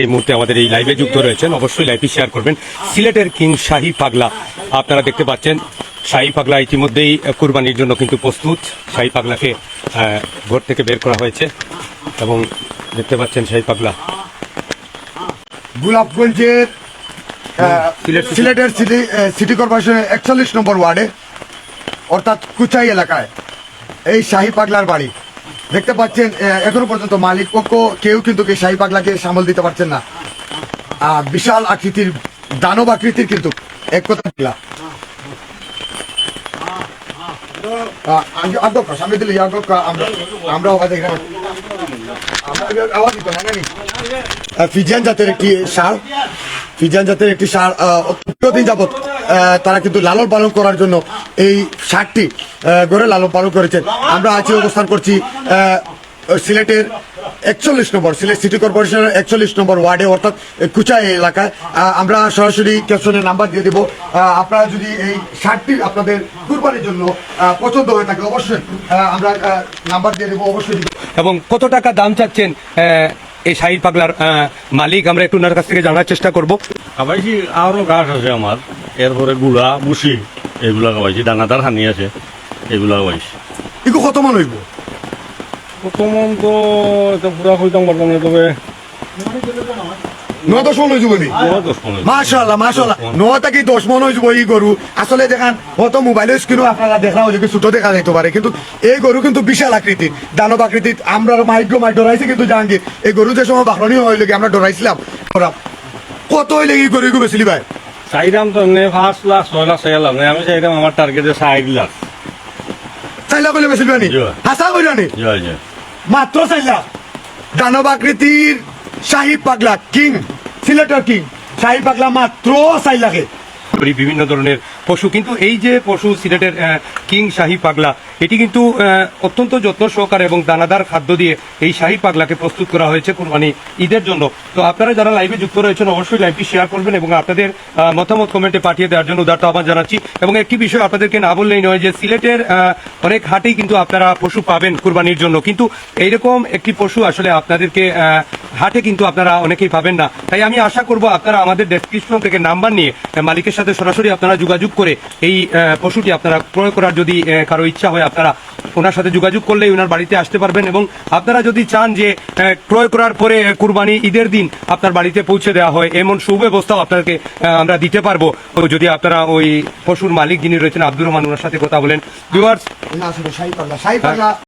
এই মুহূর্তে আমাদের এই লাইভে যুক্ত রয়েছেন। অবশ্যই লাইভটি শেয়ার করবেন। সিলেটের কিং শাহী পাগলা আপনারা দেখতে পাচ্ছেন শাহী পাগলা ইতিমধ্যেই কুরবানির জন্য কিন্তু প্রস্তুত। শাহী পাগলাকে ঘর থেকে বের করা হয়েছে এবং দেখতে পাচ্ছেন শাহী পাগলা। গোলাপগঞ্জের সিলেটের সিটি সিটি কর্পোরেশনের একচল্লিশ নম্বর ওয়ার্ডে অর্থাৎ কুচাই এলাকায় এই শাহী পাগলার বাড়ি। দেখতে পাচ্ছেন এখনও পর্যন্ত মালিক পক্ষ কেউ কিন্তু শাহী পাগলাকে সামাল দিতে পারছেন না বিশাল আকৃতির দানব আকৃতির কিন্তু এক কথা পাগলা। আমরা আমরা ফিজিয়ান জাতের একটি সার ফিজিয়ান জাতের একটি সার দীর্ঘদিন আহ, তারা কিন্তু লালন পালন করার জন্য এই আহ, গড়ে লালন পালন করেছেন। আমরা আজকে অবস্থান করছি সিলেটের একচল্লিশ নম্বর সিলেট সিটি কর্পোরেশনের একচল্লিশ নম্বর ওয়ার্ডে অর্থাৎ কুচাই এলাকায়। আমরা সরাসরি ক্যাপশনের নাম্বার দিয়ে দেবো। আপনারা যদি এই সারটি আপনাদের কুরবানির জন্য পছন্দ হয়ে থাকে অবশ্যই আমরা নাম্বার দিয়ে দেবো অবশ্যই এবং কত টাকা দাম চাচ্ছেন এই শাহী পাগলার মালিক? আমরা একটু ওনার কাছ থেকে জানার চেষ্টা করব। খাবাইছি আরও গাছ আছে আমার। এরপরে গুড়া বুসি এগুলা খাবাইছি দানাদার হানি আছে এগুলা খাবাইছি এগুলো কত মান হইব? বর্তমান তো এটা পুরা হইতাম বর্তমানে তবে নয় দশ মন হয়ে যাব নি? বড় দশ পনেরো। মাশাল্লাহ মাশাল্লাহ ন থেকে দশ মন হয়ে যাব এই গরু আসলে দেখান হয়তো মোবাইলের স্ক্রিনও আপনারা দেখা হয়েছে ছোট দেখা যেতে পারে কিন্তু এই গরু কিন্তু বিশাল আকৃতির দানব আকৃতির আমরা মাইক্রো মাই ডরাইছি কিন্তু জাহাঙ্গীর এই গরু যে সময় বাহরণী হইলে কি আমরা ডরাইছিলাম কত হইলে এই গরু বেছিলি ভাই চাইলাম তো নে পাঁচ লাখ ছয় লাখ চাইলাম না আমি চাইলাম আমার টার্গেটে ষাট লাখ চাইলা কইলে বেছিলি নি জয়। হাসা কইলা নি মাত্র চাই লাখ দানব আকৃতির শাহী পাগলা কিং সিলেটর কিং। শাহী পাগলা মাত্র চাই লাখে বিভিন্ন ধরনের পশু, কিন্তু এই যে পশু, সিলেটের কিং শাহী পাগলা, এটি কিন্তু অত্যন্ত যত্ন সহকারে এবং দানাদার খাদ্য দিয়ে এই শাহী পাগলাকে প্রস্তুত করা হয়েছে কুরবানি ঈদের জন্য। তো আপনারা যারা লাইভে যুক্ত রয়েছেন, অবশ্যই লাইভটি শেয়ার করবেন এবং আপনাদের মতামত কমেন্টে পাঠিয়ে দেওয়ার জন্য উদারতা আহ্বান জানাচ্ছি। এবং একটি বিষয় আপনাদেরকে না বললেই নয় যে, সিলেটের অনেক হাটেই কিন্তু আপনারা পশু পাবেন কুরবানির জন্য। কিন্তু এইরকম একটি পশু আসলে আপনাদেরকে হাটে কিন্তু আপনারা অনেকেই পাবেন না। তাই আমি আশা করব আপনারা আমাদের ডেসক্রিপশন থেকে নাম্বার নিয়ে মালিকের সাথে সরাসরি আপনারা যোগাযোগ করে এই পশুটি আপনারা ক্রয় করার যদি কারও ইচ্ছা হয়, আপনারা ওনার সাথে যোগাযোগ করলে ওনার বাড়িতে আসতে পারবেন এবং আপনারা যদি চান যে ক্রয় করার পরে কুরবানি ঈদের দিন আপনার বাড়িতে পৌঁছে দেওয়া হয়, এমন সুব্যবস্থাও আপনাকে আমরা দিতে পারব। যদি আপনারা ওই পশুর মালিক যিনি রয়েছেন আব্দুর রহমান, ওনার সাথে কথা বলেন।